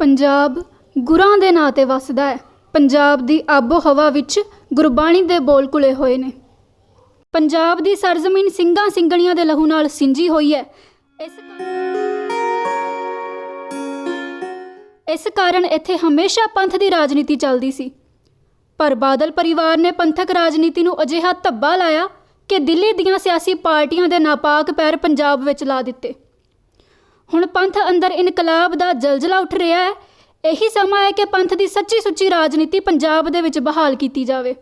ਪੰਜਾਬ ਗੁਰਾਂ ਦੇ ਨਾਂ ਤੇ ਵਸਦਾ ਹੈ। ਪੰਜਾਬ ਦੀ ਆਬੋ ਹਵਾ ਵਿੱਚ ਗੁਰਬਾਣੀ ਦੇ ਬੋਲ ਕੁਲੇ ਹੋਏ ਨੇ। ਪੰਜਾਬ ਦੀ ਸਰਜ਼ਮੀਨ ਸਿੰਘਾਂ ਸਿੰਘਣੀਆਂ ਦੇ ਲਹੂ ਨਾਲ ਸਿੰਜੀ ਹੋਈ ਹੈ। ਇਸ ਇਸ ਕਾਰਨ ਇੱਥੇ ਹਮੇਸ਼ਾ ਪੰਥ ਦੀ ਰਾਜਨੀਤੀ ਚੱਲਦੀ ਸੀ। ਪਰ ਬਾਦਲ ਪਰਿਵਾਰ ਨੇ ਪੰਥਕ ਰਾਜਨੀਤੀ ਨੂੰ ਅਜਿਹਾ ਧੱਬਾ ਲਾਇਆ ਕਿ ਦਿੱਲੀ ਦੀਆਂ ਸਿਆਸੀ ਪਾਰਟੀਆਂ ਦੇ ਨਾਪਾਕ ਪੈਰ ਪੰਜਾਬ ਵਿੱਚ ਲਾ ਦਿੱਤੇ। ਹੁਣ ਪੰਥ ਅੰਦਰ ਇਨਕਲਾਬ ਦਾ ਜਲਜਲਾ ਉੱਠ ਰਿਹਾ ਹੈ। ਇਹੀ ਸਮਾਂ ਹੈ ਕਿ ਪੰਥ ਦੀ ਸੱਚੀ ਸੁੱਚੀ ਰਾਜਨੀਤੀ ਪੰਜਾਬ ਦੇ ਵਿੱਚ ਬਹਾਲ ਕੀਤੀ ਜਾਵੇ।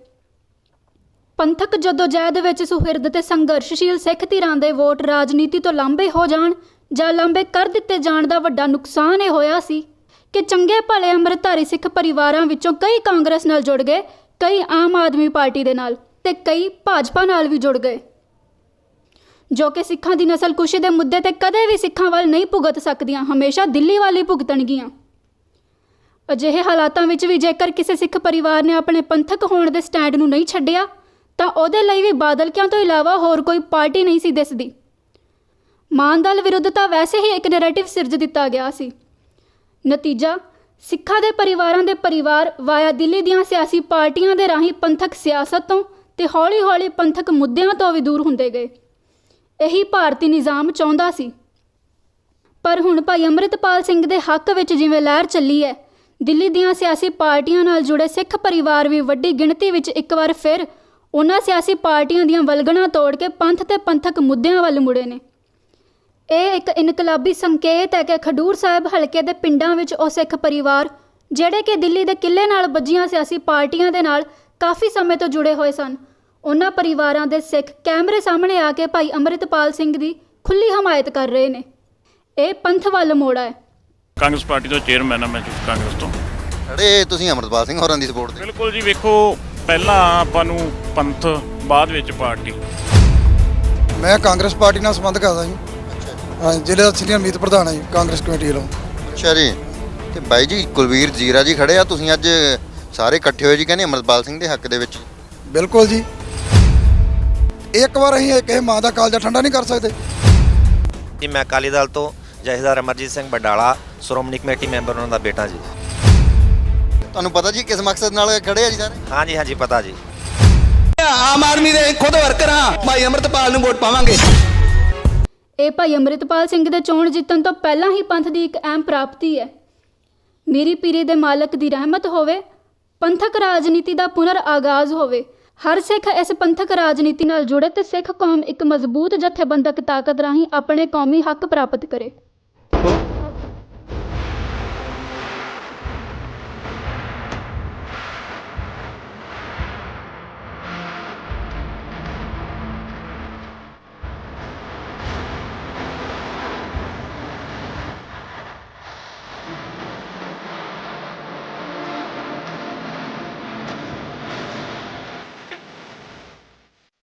ਪੰਥਕ ਜਦੋਜਹਿਦ ਵਿੱਚ ਸੁਹਿਰਦ ਤੇ ਸੰਘਰਸ਼ਸ਼ੀਲ ਸਿੱਖ ਧਿਰਾਂ ਦੇ ਵੋਟ ਰਾਜਨੀਤੀ ਤੋਂ ਲਾਂਭੇ ਹੋ ਜਾਣ ਜਾਂ ਲਾਂਭੇ ਕਰ ਦਿੱਤੇ ਜਾਣ ਦਾ ਵੱਡਾ ਨੁਕਸਾਨ ਇਹ ਹੋਇਆ ਸੀ ਕਿ ਚੰਗੇ ਭਲੇ ਅੰਮ੍ਰਿਤਧਾਰੀ ਸਿੱਖ ਪਰਿਵਾਰਾਂ ਵਿੱਚੋਂ ਕਈ ਕਾਂਗਰਸ ਨਾਲ ਜੁੜ ਗਏ, ਕਈ ਆਮ ਆਦਮੀ ਪਾਰਟੀ ਦੇ ਨਾਲ ਤੇ ਕਈ ਭਾਜਪਾ ਨਾਲ ਵੀ ਜੁੜ ਗਏ। ਜੋ ਕਿ ਸਿੱਖਾਂ ਦੀ ਨਸਲਕੁਸ਼ੀ ਦੇ ਮੁੱਦੇ ਤੇ ਕਦੇ ਵੀ ਸਿੱਖਾਂ ਵੱਲ ਨਹੀਂ ਭੁਗਤ ਸਕਦੀਆਂ, ਹਮੇਸ਼ਾ ਦਿੱਲੀ ਵਾਲੀ ਭੁਗਤਣਗੀਆਂ। ਅਜਿਹੇ ਹਾਲਾਤਾਂ ਵਿੱਚ ਵੀ ਜੇਕਰ ਕਿਸੇ ਸਿੱਖ ਪਰਿਵਾਰ ਨੇ ਆਪਣੇ ਪੰਥਕ ਹੋਣ ਦੇ ਸਟੈਂਡ ਨੂੰ ਨਹੀਂ ਛੱਡਿਆ, ਤਾਂ ਉਹਦੇ ਲਈ ਵੀ ਬਾਦਲਕਿਆਂ ਤੋਂ ਇਲਾਵਾ ਹੋਰ ਕੋਈ ਪਾਰਟੀ ਨਹੀਂ ਸੀ ਦਿਸਦੀ। ਮਾਨਦਲ ਵਿਰੁੱਧ ਤਾਂ ਵੈਸੇ ਹੀ ਇੱਕ ਨੈਰੇਟਿਵ ਸਿਰਜ ਦਿੱਤਾ ਗਿਆ ਸੀ। ਨਤੀਜਾ, ਸਿੱਖਾਂ ਦੇ ਪਰਿਵਾਰਾਂ ਦੇ ਪਰਿਵਾਰ ਵਾਇਆ ਦਿੱਲੀ ਦੀਆਂ ਸਿਆਸੀ ਪਾਰਟੀਆਂ ਦੇ ਰਾਹੀਂ ਪੰਥਕ ਸਿਆਸਤ ਤੋਂ ਤੇ ਹੌਲੀ-ਹੌਲੀ ਪੰਥਕ ਮੁੱਦਿਆਂ ਤੋਂ ਵੀ ਦੂਰ ਹੁੰਦੇ ਗਏ। ਇਹੀ ਭਾਰਤੀ ਨਿਜ਼ਾਮ ਚਾਹੁੰਦਾ ਸੀ। ਪਰ ਹੁਣ ਭਾਈ ਅੰਮ੍ਰਿਤਪਾਲ ਸਿੰਘ ਦੇ ਹੱਕ ਵਿੱਚ ਜਿਵੇਂ ਲਹਿਰ ਚੱਲੀ ਹੈ ਦਿੱਲੀ ਦੀਆਂ ਸਿਆਸੀ ਪਾਰਟੀਆਂ ਨਾਲ ਜੁੜੇ ਸਿੱਖ ਪਰਿਵਾਰ ਵੀ ਵੱਡੀ ਗਿਣਤੀ ਵਿੱਚ ਇੱਕ ਵਾਰ ਫਿਰ ਉਹਨਾਂ ਸਿਆਸੀ ਪਾਰਟੀਆਂ ਦੀਆਂ ਵਲਗਣਾ ਤੋੜ ਕੇ ਪੰਥ ਤੇ ਪੰਥਕ ਮੁੱਦਿਆਂ ਵੱਲ ਮੁੜੇ ਨੇ। ਇਹ ਇੱਕ ਇਨਕਲਾਬੀ ਸੰਕੇਤ ਹੈ ਕਿ ਖਡੂਰ ਸਾਹਿਬ ਹਲਕੇ ਦੇ ਪਿੰਡਾਂ ਵਿੱਚ ਉਹ ਸਿੱਖ ਪਰਿਵਾਰ, ਜਿਹੜੇ ਕਿ ਦਿੱਲੀ ਦੇ ਕਿਲੇ ਨਾਲ ਬੱਜੀਆਂ ਸਿਆਸੀ ਪਾਰਟੀਆਂ ਦੇ ਨਾਲ ਕਾਫੀ ਸਮੇਂ ਤੋਂ ਜੁੜੇ ਹੋਏ ਸਨ ਉਹਨਾਂ ਪਰਿਵਾਰਾਂ ਦੇ ਸਿੱਖ ਕੈਮਰੇ ਸਾਹਮਣੇ ਆ ਕੇ ਭਾਈ ਅੰਮ੍ਰਿਤਪਾਲ ਸਿੰਘ ਦੀ ਖੁੱਲੀ ਹਮਾਇਤ ਕਰ ਰਹੇ ਨੇ। ਇਹ ਪੰਥ ਵੱਲ ਮੋੜਾ ਹੈ। ਕਾਂਗਰਸ ਪਾਰਟੀ ਦਾ ਚੇਅਰਮੈਨ ਆ ਮੈਂ ਕਾਂਗਰਸ ਤੋਂ। ਖੜੇ ਤੁਸੀਂ ਅਮਰਪਾਲ ਸਿੰਘ ਹੋਰਾਂ ਦੀ ਸਪੋਰਟ ਤੇ ਬਿਲਕੁਲ ਜੀ ਵੇਖੋ ਪਹਿਲਾਂ ਆਪਾਂ ਨੂੰ ਪੰਥ ਬਾਅਦ ਵਿੱਚ ਪਾਰਟੀ। ਮੈਂ ਕਾਂਗਰਸ ਪਾਰਟੀ ਨਾਲ ਸੰਬੰਧ ਕਰਦਾ ਜੀ। ਹਾਂ ਜ਼ਿਲ੍ਹੇ ਦਾ ਸੀਨੀਅਰ ਮੀਤ ਪ੍ਰਧਾਨ ਹਾਂ ਜੀ ਕਾਂਗਰਸ ਕਮੇਟੀ ਵੱਲੋਂ। ਅੱਛਾ ਜੀ। ਤੇ ਬਾਈ ਜੀ ਕੁਲਵੀਰ ਜੀਰਾ ਜੀ ਖੜੇ ਆ ਤੁਸੀਂ ਅੱਜ ਸਾਰੇ ਇਕੱਠੇ ਹੋਏ ਜੀ ਕਹਿੰਦੇ ਅਮਰਪਾਲ ਸਿੰਘ ਦੇ ਹੱਕ ਦੇ ਵਿੱਚ। ਬਿਲਕੁਲ ਜੀ। ਇੱਕ ਵਾਰ ਅਸੀਂ ਕਿਸੇ ਮਾਂ ਦਾ ਕਾਲਜਾ ਠੰਡਾ ਨਹੀਂ ਕਰ ਸਕਦੇ। ਜੀ ਮੈਂ ਅਕਾਲੀ ਦਲ ਤੋਂ ਜਥੇਦਾਰ ਅਮਰਜੀਤ ਸਿੰਘ ਬਡਾਲਾ ਸ਼੍ਰੋਮਣੀ ਕਮੇਟੀ ਮੈਂਬਰ ਉਹਨਾਂ ਦਾ ਬੇਟਾ ਜੀ। ਤੁਹਾਨੂੰ ਪਤਾ ਜੀ ਕਿਸ ਮਕਸਦ ਨਾਲ ਖੜੇ ਆ ਜੀ ਸਾਰੇ? ਹਾਂਜੀ ਹਾਂਜੀ ਪਤਾ ਜੀ। ਆਮ ਆਦਮੀ ਦੇ ਖੁਦ ਵਰਕਰ ਹਾਂ। ਭਾਈ ਅੰਮ੍ਰਿਤਪਾਲ ਨੂੰ ਵੋਟ ਪਾਵਾਂਗੇ। ਇਹ ਭਾਈ ਅੰਮ੍ਰਿਤਪਾਲ ਸਿੰਘ ਦੇ ਚੋਣ ਜਿੱਤਣ ਤੋਂ ਪਹਿਲਾਂ ਹੀ ਪੰਥ ਦੀ ਇੱਕ ਅਹਿਮ ਪ੍ਰਾਪਤੀ ਹੈ। ਮੇਰੀ ਪੀਰੀ ਦੇ ਮਾਲਕ ਦੀ ਰਹਿਮਤ ਹੋਵੇ ਪੰਥਕ ਰਾਜਨੀਤੀ ਦਾ ਪੁਨਰ ਆਗਾਜ਼ ਹੋਵੇ ਹਰ ਸਿੱਖ ਇਸ ਪੰਥਕ ਰਾਜਨੀਤੀ ਨਾਲ ਜੁੜੇ ਤੇ ਸਿੱਖ ਕੌਮ ਇੱਕ ਮਜ਼ਬੂਤ ਜਥੇਬੰਦਕ ਤਾਕਤ ਰਾਹੀਂ ਆਪਣੇ ਕੌਮੀ ਹੱਕ ਪ੍ਰਾਪਤ ਕਰੇ।